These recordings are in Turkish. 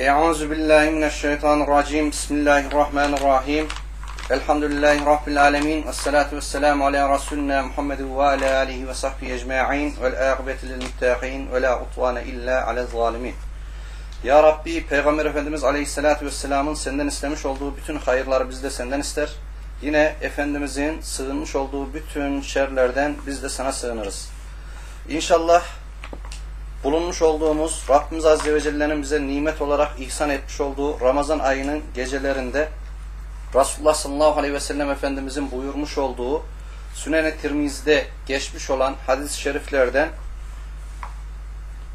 Euzu billahi mineşşeytanirracim. Bismillahirrahmanirrahim. Elhamdülillahi rabbil alamin. Ves salatu vesselamu ala resulina Muhammedin ve ala alihi ve sahbihi ecmaîn. Vel âkıbetu lil muttaqin ve la udvane illa alel zalimin. Ya Rabbi Peygamber Efendimiz Aleyhisselatü Vesselam'ın senden istemiş olduğu bütün hayırları biz de senden ister. Yine Efendimizin sığınmış olduğu bütün şerlerden biz de sana sığınırız. İnşallah bulunmuş olduğumuz Rabbimiz Azze ve Celle'nin bize nimet olarak ihsan etmiş olduğu Ramazan ayının gecelerinde Resulullah sallallahu aleyhi ve sellem Efendimizin buyurmuş olduğu Sünen-i Tirmiz'de geçmiş olan hadis-i şeriflerden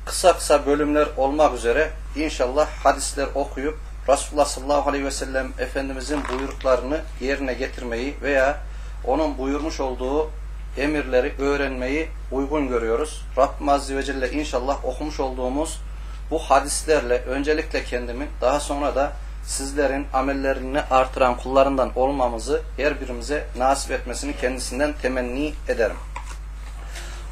kısa kısa bölümler olmak üzere inşallah hadisler okuyup Resulullah sallallahu aleyhi ve sellem Efendimizin buyruklarını yerine getirmeyi veya onun buyurmuş olduğu emirleri öğrenmeyi uygun görüyoruz. Rabbim Azze ve Celle inşallah okumuş olduğumuz bu hadislerle öncelikle kendimin daha sonra da sizlerin amellerini artıran kullarından olmamızı her birimize nasip etmesini kendisinden temenni ederim.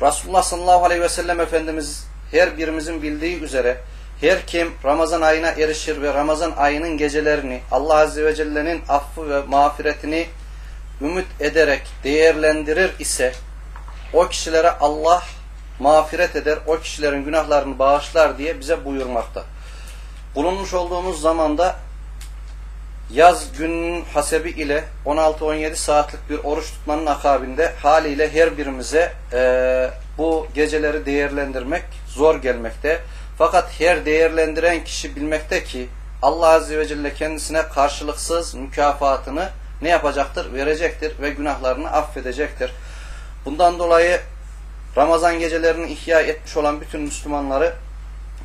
Resulullah sallallahu aleyhi ve sellem Efendimiz her birimizin bildiği üzere her kim Ramazan ayına erişir ve Ramazan ayının gecelerini Allah Azze ve Celle'nin affı ve mağfiretini ümit ederek değerlendirir ise o kişilere Allah mağfiret eder, o kişilerin günahlarını bağışlar diye bize buyurmakta. Bulunmuş olduğumuz zamanda yaz gününün hasebi ile 16-17 saatlik bir oruç tutmanın akabinde haliyle her birimize e, bu geceleri değerlendirmek zor gelmekte. Fakat her değerlendiren kişi bilmekte ki Allah Azze ve Celle kendisine karşılıksız mükafatını ne yapacaktır? Verecektir ve günahlarını affedecektir. Bundan dolayı Ramazan gecelerini ihya etmiş olan bütün Müslümanları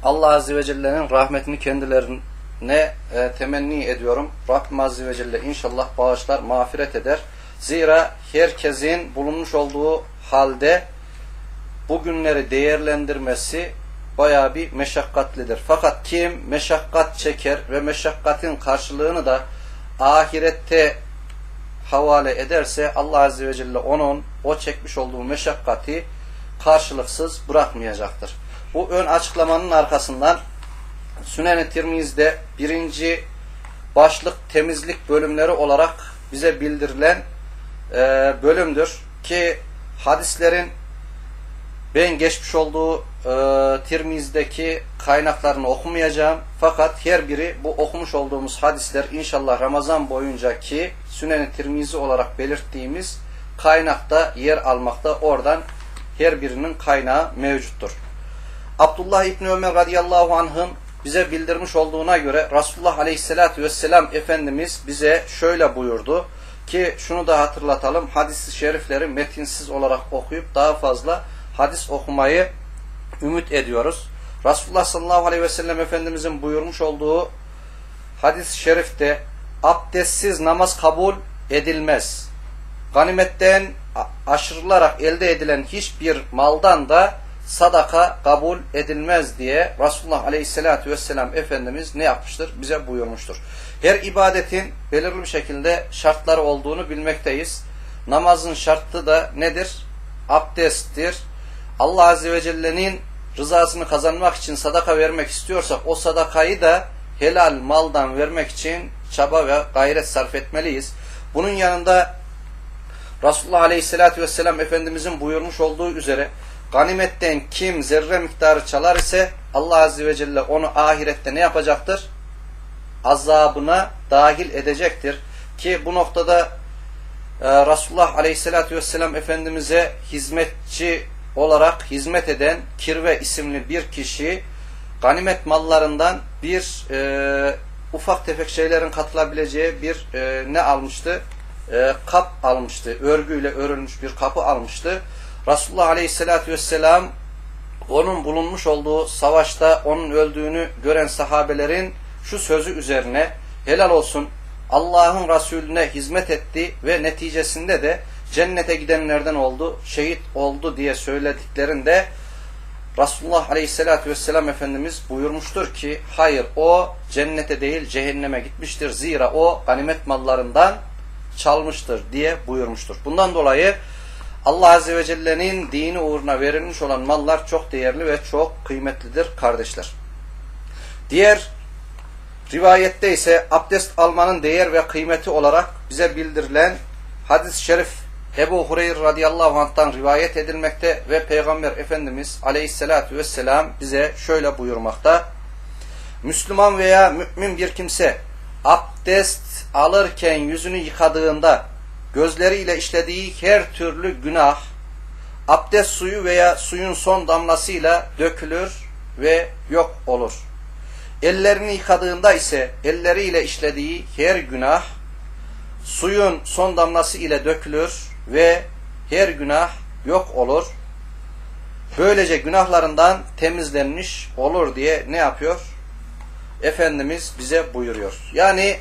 Allah Azze ve Celle'nin rahmetini kendilerine e, temenni ediyorum. Rabbim Azze ve Celle inşallah bağışlar, mağfiret eder. Zira herkesin bulunmuş olduğu halde bu günleri değerlendirmesi baya bir meşakkatlidir. Fakat kim meşakkat çeker ve meşakkatin karşılığını da ahirette havale ederse Allah Azze ve Celle onun o çekmiş olduğu meşakkati karşılıksız bırakmayacaktır. Bu ön açıklamanın arkasından Sünen-i Tirmiz'de birinci başlık temizlik bölümleri olarak bize bildirilen e, bölümdür ki hadislerin ben geçmiş olduğu e, Tirmiz'deki kaynaklarını okumayacağım. Fakat her biri bu okumuş olduğumuz hadisler inşallah Ramazan boyunca ki Sünen-i Tirmizi olarak belirttiğimiz kaynakta yer almakta. Oradan her birinin kaynağı mevcuttur. Abdullah İbni Ömer radıyallahu anh'ın bize bildirmiş olduğuna göre Resulullah aleyhissalatü vesselam Efendimiz bize şöyle buyurdu ki şunu da hatırlatalım hadis-i şerifleri metinsiz olarak okuyup daha fazla hadis okumayı ümit ediyoruz. Resulullah sallallahu aleyhi ve sellem Efendimizin buyurmuş olduğu hadis-i şerifte abdestsiz namaz kabul edilmez. Ganimetten aşırılarak elde edilen hiçbir maldan da sadaka kabul edilmez diye Resulullah Aleyhisselatü Vesselam Efendimiz ne yapmıştır? Bize buyurmuştur. Her ibadetin belirli bir şekilde şartları olduğunu bilmekteyiz. Namazın şartı da nedir? Abdesttir. Allah Azze ve Celle'nin rızasını kazanmak için sadaka vermek istiyorsak o sadakayı da helal maldan vermek için çaba ve gayret sarf etmeliyiz. Bunun yanında Resulullah Aleyhisselatü Vesselam Efendimizin buyurmuş olduğu üzere ganimetten kim zerre miktarı çalar ise Allah Azze ve Celle onu ahirette ne yapacaktır? Azabına dahil edecektir. Ki bu noktada e, Resulullah Aleyhisselatü Vesselam Efendimiz'e hizmetçi olarak hizmet eden Kirve isimli bir kişi ganimet mallarından bir e, ufak tefek şeylerin katılabileceği bir e, ne almıştı? E, kap almıştı. Örgüyle örülmüş bir kapı almıştı. Resulullah Aleyhisselatü Vesselam onun bulunmuş olduğu savaşta onun öldüğünü gören sahabelerin şu sözü üzerine helal olsun Allah'ın Resulüne hizmet etti ve neticesinde de cennete gidenlerden oldu, şehit oldu diye söylediklerinde Resulullah Aleyhisselatü Vesselam Efendimiz buyurmuştur ki hayır o cennete değil cehenneme gitmiştir. Zira o ganimet mallarından çalmıştır diye buyurmuştur. Bundan dolayı Allah Azze ve Celle'nin dini uğruna verilmiş olan mallar çok değerli ve çok kıymetlidir kardeşler. Diğer Rivayette ise abdest almanın değer ve kıymeti olarak bize bildirilen hadis-i şerif Ebu Hureyre radıyallahu anh'tan rivayet edilmekte ve Peygamber Efendimiz aleyhissalatü vesselam bize şöyle buyurmakta. Müslüman veya mümin bir kimse abdest alırken yüzünü yıkadığında gözleriyle işlediği her türlü günah abdest suyu veya suyun son damlasıyla dökülür ve yok olur. Ellerini yıkadığında ise elleriyle işlediği her günah suyun son damlası ile dökülür ve her günah yok olur. Böylece günahlarından temizlenmiş olur diye ne yapıyor? Efendimiz bize buyuruyor. Yani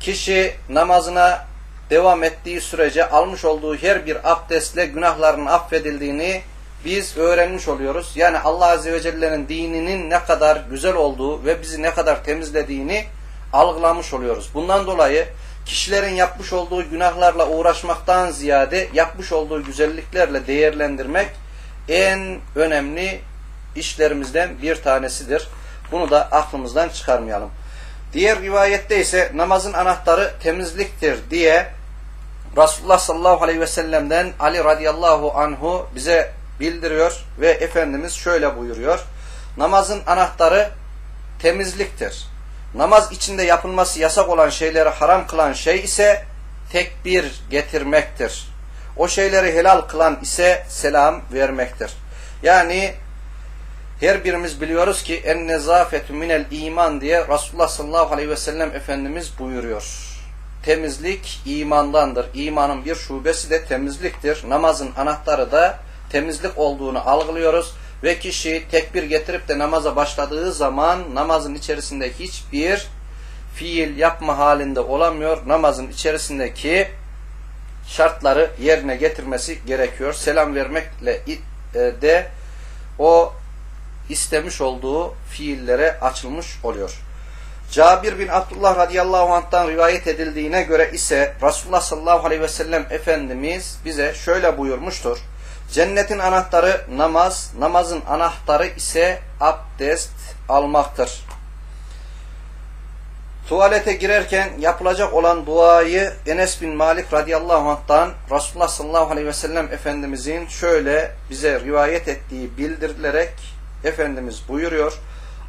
kişi namazına devam ettiği sürece almış olduğu her bir abdestle günahlarının affedildiğini biz öğrenmiş oluyoruz. Yani Allah Azze ve Celle'nin dininin ne kadar güzel olduğu ve bizi ne kadar temizlediğini algılamış oluyoruz. Bundan dolayı kişilerin yapmış olduğu günahlarla uğraşmaktan ziyade yapmış olduğu güzelliklerle değerlendirmek en önemli işlerimizden bir tanesidir. Bunu da aklımızdan çıkarmayalım. Diğer rivayette ise namazın anahtarı temizliktir diye Resulullah sallallahu aleyhi ve sellem'den Ali radıyallahu anhu bize bildiriyor ve Efendimiz şöyle buyuruyor. Namazın anahtarı temizliktir. Namaz içinde yapılması yasak olan şeyleri haram kılan şey ise tekbir getirmektir. O şeyleri helal kılan ise selam vermektir. Yani her birimiz biliyoruz ki en nezafetü minel iman diye Resulullah sallallahu aleyhi ve sellem Efendimiz buyuruyor. Temizlik imandandır. İmanın bir şubesi de temizliktir. Namazın anahtarı da temizlik olduğunu algılıyoruz. Ve kişi tekbir getirip de namaza başladığı zaman namazın içerisinde hiçbir fiil yapma halinde olamıyor. Namazın içerisindeki şartları yerine getirmesi gerekiyor. Selam vermekle de o istemiş olduğu fiillere açılmış oluyor. Cabir bin Abdullah radıyallahu anh'tan rivayet edildiğine göre ise Resulullah sallallahu aleyhi ve sellem Efendimiz bize şöyle buyurmuştur. Cennetin anahtarı namaz, namazın anahtarı ise abdest almaktır. Tuvalete girerken yapılacak olan duayı Enes bin Malik radıyallahu anh'tan Resulullah sallallahu aleyhi ve sellem Efendimizin şöyle bize rivayet ettiği bildirilerek Efendimiz buyuruyor.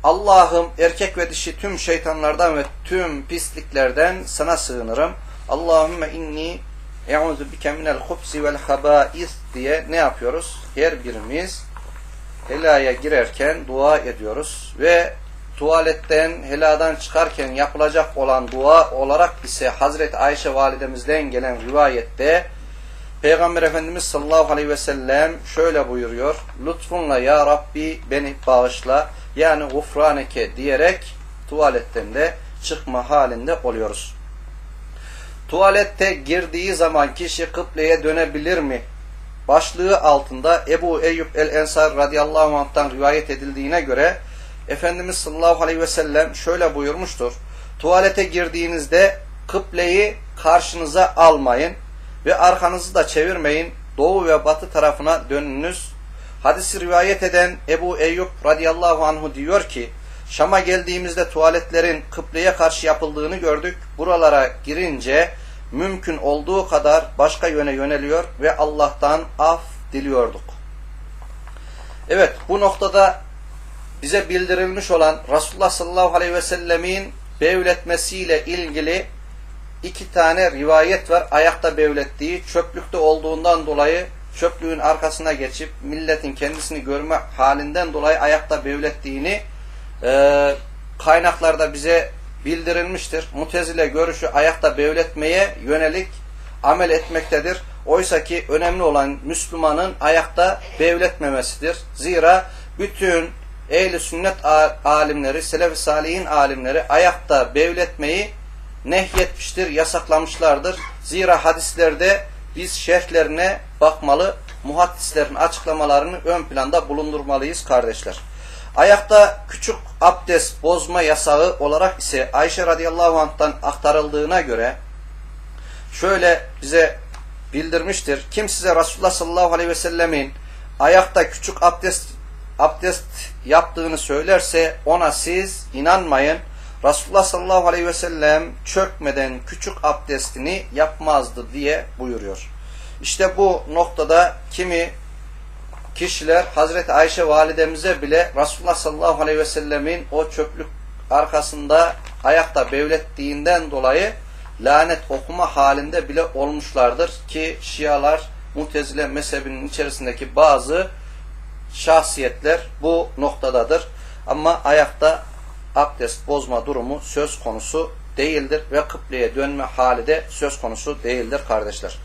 Allah'ım erkek ve dişi tüm şeytanlardan ve tüm pisliklerden sana sığınırım. Allahümme inni e'udu bike minel hubsi vel habais diye ne yapıyoruz? Her birimiz helaya girerken dua ediyoruz ve tuvaletten, heladan çıkarken yapılacak olan dua olarak ise Hazreti Ayşe validemizden gelen rivayette Peygamber Efendimiz sallallahu aleyhi ve sellem şöyle buyuruyor. Lütfunla ya Rabbi beni bağışla yani gufraneke diyerek tuvaletten de çıkma halinde oluyoruz. Tuvalette girdiği zaman kişi kıbleye dönebilir mi? Başlığı altında Ebu Eyyub el-Ensar radıyallahu anh'tan rivayet edildiğine göre Efendimiz sallallahu aleyhi ve sellem şöyle buyurmuştur. Tuvalete girdiğinizde kıbleyi karşınıza almayın ve arkanızı da çevirmeyin. Doğu ve batı tarafına dönünüz. Hadisi rivayet eden Ebu Eyyub radıyallahu anhu diyor ki Şam'a geldiğimizde tuvaletlerin kıbleye karşı yapıldığını gördük. Buralara girince mümkün olduğu kadar başka yöne yöneliyor ve Allah'tan af diliyorduk. Evet bu noktada bize bildirilmiş olan Resulullah sallallahu aleyhi ve sellemin bevletmesiyle ilgili iki tane rivayet var. Ayakta bevlettiği, çöplükte olduğundan dolayı çöplüğün arkasına geçip milletin kendisini görme halinden dolayı ayakta bevlettiğini e, kaynaklarda bize bildirilmiştir. Mutezile görüşü ayakta bevletmeye yönelik amel etmektedir. Oysa ki önemli olan Müslümanın ayakta bevletmemesidir. Zira bütün ehli sünnet alimleri, selef-i salihin alimleri ayakta bevletmeyi nehyetmiştir, yasaklamışlardır. Zira hadislerde biz şerhlerine bakmalı, muhaddislerin açıklamalarını ön planda bulundurmalıyız kardeşler. Ayakta küçük abdest bozma yasağı olarak ise Ayşe radıyallahu anh'tan aktarıldığına göre şöyle bize bildirmiştir. Kim size Resulullah sallallahu aleyhi ve sellemin ayakta küçük abdest abdest yaptığını söylerse ona siz inanmayın. Resulullah sallallahu aleyhi ve sellem çökmeden küçük abdestini yapmazdı diye buyuruyor. İşte bu noktada kimi kişiler Hazreti Ayşe validemize bile Resulullah sallallahu aleyhi ve sellemin o çöplük arkasında ayakta bevlettiğinden dolayı lanet okuma halinde bile olmuşlardır ki Şialar Mutezile mezhebinin içerisindeki bazı şahsiyetler bu noktadadır. Ama ayakta abdest bozma durumu söz konusu değildir ve kıbleye dönme hali de söz konusu değildir kardeşler.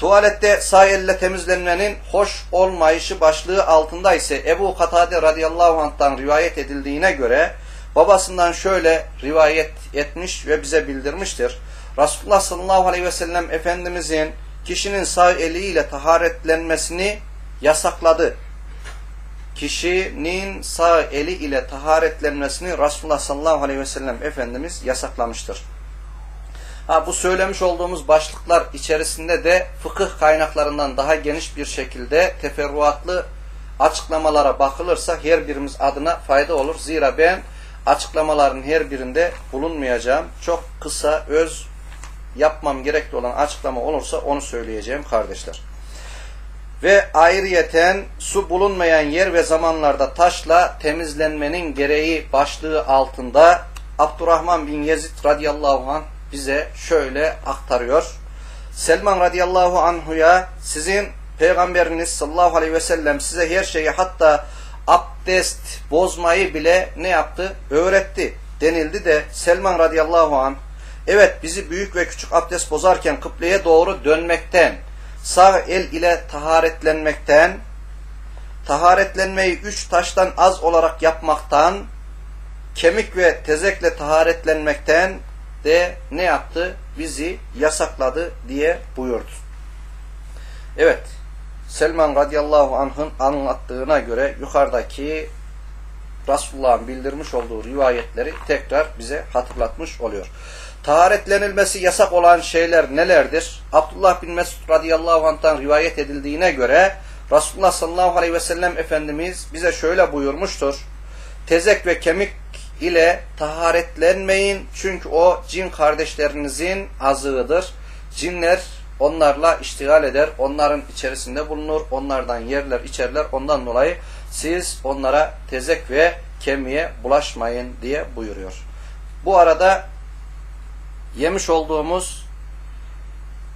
Tuvalette sağ elle temizlenmenin hoş olmayışı başlığı altında ise Ebu Katade radıyallahu anh'tan rivayet edildiğine göre babasından şöyle rivayet etmiş ve bize bildirmiştir. Resulullah sallallahu aleyhi ve sellem Efendimizin kişinin sağ eliyle taharetlenmesini yasakladı. Kişinin sağ eli ile taharetlenmesini Resulullah sallallahu aleyhi ve sellem Efendimiz yasaklamıştır. Ha, bu söylemiş olduğumuz başlıklar içerisinde de fıkıh kaynaklarından daha geniş bir şekilde teferruatlı açıklamalara bakılırsa her birimiz adına fayda olur. Zira ben açıklamaların her birinde bulunmayacağım. Çok kısa, öz yapmam gerekli olan açıklama olursa onu söyleyeceğim kardeşler. Ve ayrıyeten su bulunmayan yer ve zamanlarda taşla temizlenmenin gereği başlığı altında Abdurrahman bin Yezid radıyallahu anh bize şöyle aktarıyor. Selman radıyallahu anhuya sizin peygamberiniz sallallahu aleyhi ve sellem size her şeyi hatta abdest bozmayı bile ne yaptı? Öğretti denildi de Selman radıyallahu anh evet bizi büyük ve küçük abdest bozarken kıbleye doğru dönmekten sağ el ile taharetlenmekten taharetlenmeyi üç taştan az olarak yapmaktan kemik ve tezekle taharetlenmekten de ne yaptı? Bizi yasakladı diye buyurdu. Evet, Selman radıyallahu anh'ın anlattığına göre yukarıdaki Resulullah'ın bildirmiş olduğu rivayetleri tekrar bize hatırlatmış oluyor. Taharetlenilmesi yasak olan şeyler nelerdir? Abdullah bin Mesud radıyallahu anh'tan rivayet edildiğine göre Resulullah sallallahu aleyhi ve sellem Efendimiz bize şöyle buyurmuştur. Tezek ve kemik ile taharetlenmeyin çünkü o cin kardeşlerinizin azığıdır. Cinler onlarla iştigal eder, onların içerisinde bulunur, onlardan yerler, içerler. Ondan dolayı siz onlara tezek ve kemiğe bulaşmayın diye buyuruyor. Bu arada yemiş olduğumuz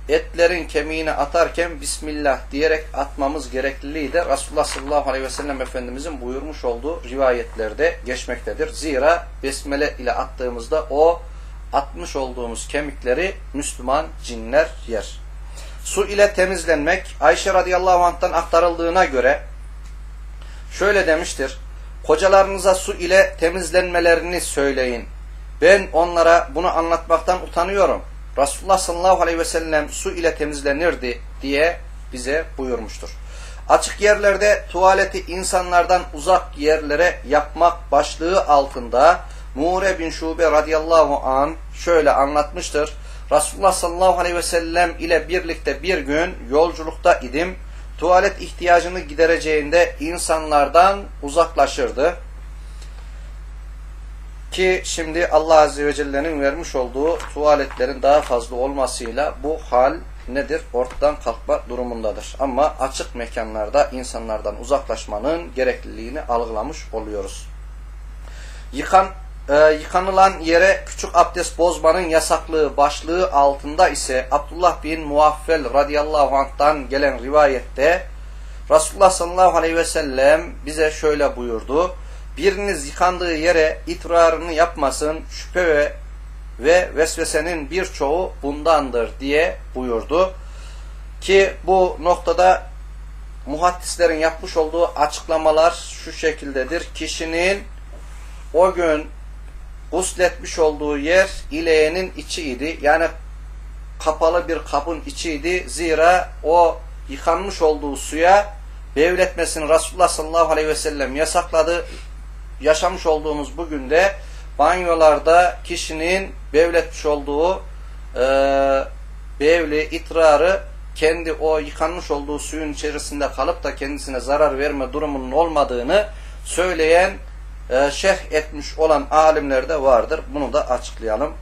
etlerin kemiğini atarken Bismillah diyerek atmamız gerekliliği de Resulullah sallallahu aleyhi ve sellem Efendimizin buyurmuş olduğu rivayetlerde geçmektedir. Zira Besmele ile attığımızda o atmış olduğumuz kemikleri Müslüman cinler yer. Su ile temizlenmek Ayşe radıyallahu anh'tan aktarıldığına göre şöyle demiştir. Kocalarınıza su ile temizlenmelerini söyleyin. Ben onlara bunu anlatmaktan utanıyorum. Resulullah sallallahu aleyhi ve sellem su ile temizlenirdi diye bize buyurmuştur. Açık yerlerde tuvaleti insanlardan uzak yerlere yapmak başlığı altında Muğre bin Şube radıyallahu an şöyle anlatmıştır. Resulullah sallallahu aleyhi ve sellem ile birlikte bir gün yolculukta idim. Tuvalet ihtiyacını gidereceğinde insanlardan uzaklaşırdı. Ki şimdi Allah Azze ve Celle'nin vermiş olduğu tuvaletlerin daha fazla olmasıyla bu hal nedir? Ortadan kalkma durumundadır. Ama açık mekanlarda insanlardan uzaklaşmanın gerekliliğini algılamış oluyoruz. Yıkan, e, yıkanılan yere küçük abdest bozmanın yasaklığı başlığı altında ise Abdullah bin Muaffel radıyallahu anh'tan gelen rivayette Resulullah sallallahu aleyhi ve sellem bize şöyle buyurdu biriniz yıkandığı yere itrarını yapmasın şüphe ve, ve vesvesenin birçoğu bundandır diye buyurdu. Ki bu noktada muhaddislerin yapmış olduğu açıklamalar şu şekildedir. Kişinin o gün gusletmiş olduğu yer ileğinin içiydi. Yani kapalı bir kabın içiydi. Zira o yıkanmış olduğu suya bevletmesini Resulullah sallallahu aleyhi ve sellem yasakladı yaşamış olduğumuz bugün de banyolarda kişinin bevletmiş olduğu e, bevli, itrarı kendi o yıkanmış olduğu suyun içerisinde kalıp da kendisine zarar verme durumunun olmadığını söyleyen e, şerh etmiş olan alimler de vardır. Bunu da açıklayalım.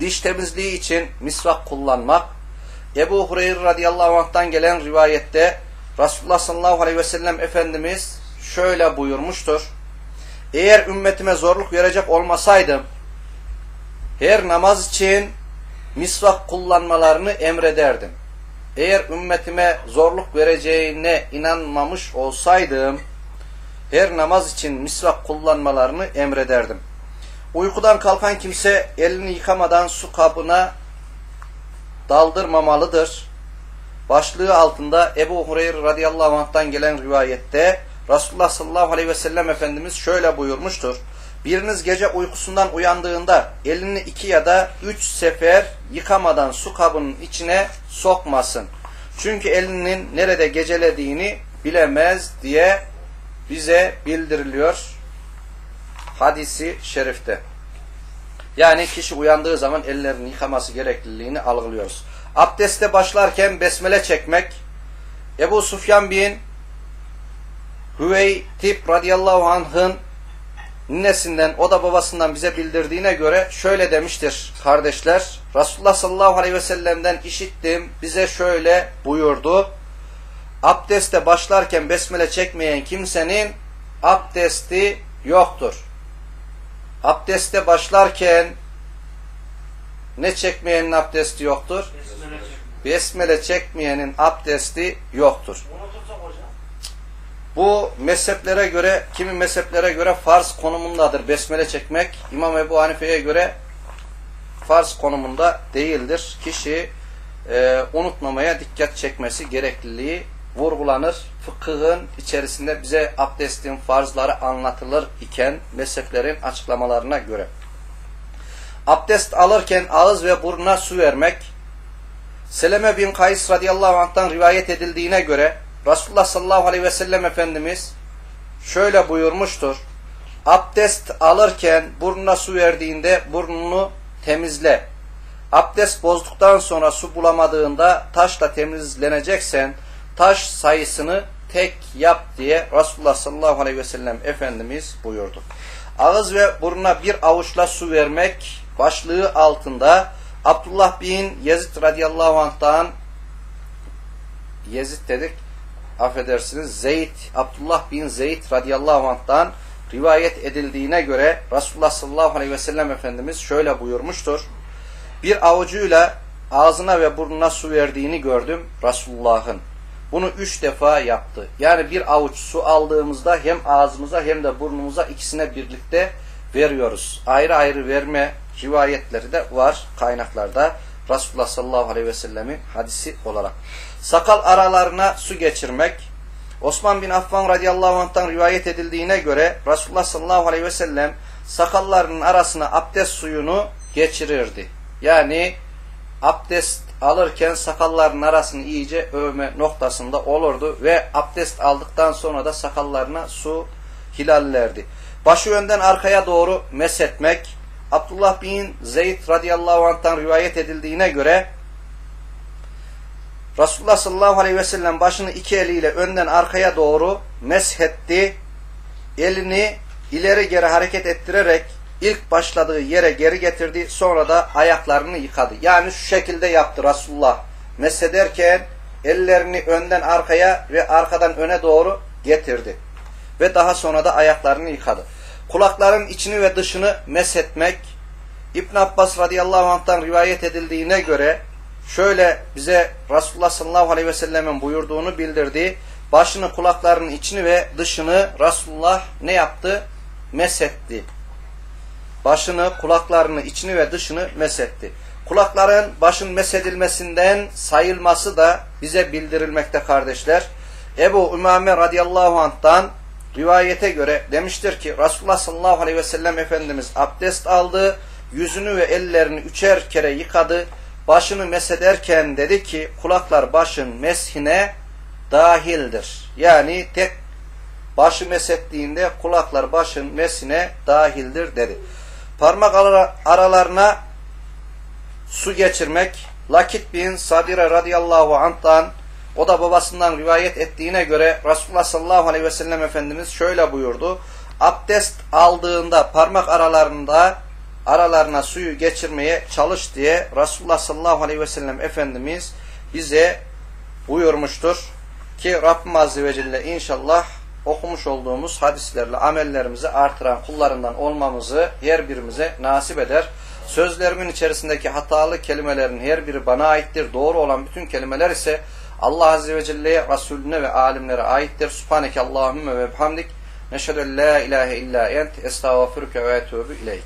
Diş temizliği için misvak kullanmak. Ebu Hureyre radıyallahu anh'tan gelen rivayette Resulullah sallallahu aleyhi ve sellem Efendimiz şöyle buyurmuştur. Eğer ümmetime zorluk verecek olmasaydım her namaz için misvak kullanmalarını emrederdim. Eğer ümmetime zorluk vereceğine inanmamış olsaydım her namaz için misvak kullanmalarını emrederdim. Uykudan kalkan kimse elini yıkamadan su kabına daldırmamalıdır. Başlığı altında Ebu Hureyre radıyallahu anh'tan gelen rivayette Resulullah sallallahu aleyhi ve sellem Efendimiz şöyle buyurmuştur. Biriniz gece uykusundan uyandığında elini iki ya da üç sefer yıkamadan su kabının içine sokmasın. Çünkü elinin nerede gecelediğini bilemez diye bize bildiriliyor hadisi şerifte. Yani kişi uyandığı zaman ellerini yıkaması gerekliliğini algılıyoruz. Abdeste başlarken besmele çekmek Ebu Sufyan bin Hüveytip radıyallahu anh'ın Ninesinden o da babasından bize bildirdiğine göre şöyle demiştir kardeşler. Resulullah sallallahu aleyhi ve sellem'den işittim. Bize şöyle buyurdu. Abdeste başlarken besmele çekmeyen kimsenin abdesti yoktur. Abdeste başlarken ne çekmeyenin abdesti yoktur? Besmele çekmeyenin abdesti yoktur. Bu mezheplere göre, kimi mezheplere göre farz konumundadır. Besmele çekmek İmam Ebu Hanife'ye göre farz konumunda değildir. Kişi e, unutmamaya dikkat çekmesi gerekliliği vurgulanır. Fıkhın içerisinde bize abdestin farzları anlatılır iken mezheplerin açıklamalarına göre. Abdest alırken ağız ve burnuna su vermek Seleme bin Kays radıyallahu anh'tan rivayet edildiğine göre Resulullah sallallahu aleyhi ve sellem Efendimiz şöyle buyurmuştur. Abdest alırken burnuna su verdiğinde burnunu temizle. Abdest bozduktan sonra su bulamadığında taşla temizleneceksen taş sayısını tek yap diye Resulullah sallallahu aleyhi ve sellem Efendimiz buyurdu. Ağız ve burnuna bir avuçla su vermek başlığı altında Abdullah bin Yezid radıyallahu anh'tan Yezid dedik affedersiniz Zeyd, Abdullah bin Zeyd radıyallahu anh'tan rivayet edildiğine göre Resulullah sallallahu aleyhi ve sellem Efendimiz şöyle buyurmuştur. Bir avucuyla ağzına ve burnuna su verdiğini gördüm Resulullah'ın. Bunu üç defa yaptı. Yani bir avuç su aldığımızda hem ağzımıza hem de burnumuza ikisine birlikte veriyoruz. Ayrı ayrı verme rivayetleri de var kaynaklarda. Resulullah sallallahu aleyhi ve sellemin hadisi olarak. Sakal aralarına su geçirmek. Osman bin Affan radıyallahu anh'tan rivayet edildiğine göre Resulullah sallallahu aleyhi ve sellem sakallarının arasına abdest suyunu geçirirdi. Yani abdest alırken sakalların arasını iyice övme noktasında olurdu ve abdest aldıktan sonra da sakallarına su hilallerdi. Başı önden arkaya doğru mesetmek, Abdullah bin Zeyd radıyallahu anh'tan rivayet edildiğine göre Resulullah sallallahu aleyhi ve sellem başını iki eliyle önden arkaya doğru meshetti. Elini ileri geri hareket ettirerek ilk başladığı yere geri getirdi. Sonra da ayaklarını yıkadı. Yani şu şekilde yaptı Resulullah. Meshederken ellerini önden arkaya ve arkadan öne doğru getirdi. Ve daha sonra da ayaklarını yıkadı. Kulakların içini ve dışını meshetmek İbn Abbas radıyallahu anh'tan rivayet edildiğine göre şöyle bize Resulullah sallallahu aleyhi ve sellemin buyurduğunu bildirdi. Başını, kulaklarının içini ve dışını Resulullah ne yaptı? Mesetti. Başını, kulaklarını, içini ve dışını mesetti. Kulakların başın mesedilmesinden sayılması da bize bildirilmekte kardeşler. Ebu Ümame radıyallahu anh'tan rivayete göre demiştir ki Resulullah sallallahu aleyhi ve sellem Efendimiz abdest aldı, yüzünü ve ellerini üçer kere yıkadı, başını mesederken dedi ki kulaklar başın meshine dahildir. Yani tek başı mesettiğinde kulaklar başın mesine dahildir dedi. Parmak aralarına su geçirmek Lakit bin Sadire radıyallahu anh'tan o da babasından rivayet ettiğine göre Resulullah sallallahu aleyhi ve sellem Efendimiz şöyle buyurdu. abdest aldığında parmak aralarında aralarına suyu geçirmeye çalış diye Resulullah sallallahu aleyhi ve sellem Efendimiz bize buyurmuştur. Ki Rabbim Azze ve Celle inşallah okumuş olduğumuz hadislerle amellerimizi artıran kullarından olmamızı her birimize nasip eder. Sözlerimin içerisindeki hatalı kelimelerin her biri bana aittir. Doğru olan bütün kelimeler ise Allah Azze ve Celle'ye, Resulüne ve alimlere aittir. Subhaneke Allahümme ve bihamdik. Neşhedü en la ilahe illa ent. Estağfirüke ve etûbü ileyk.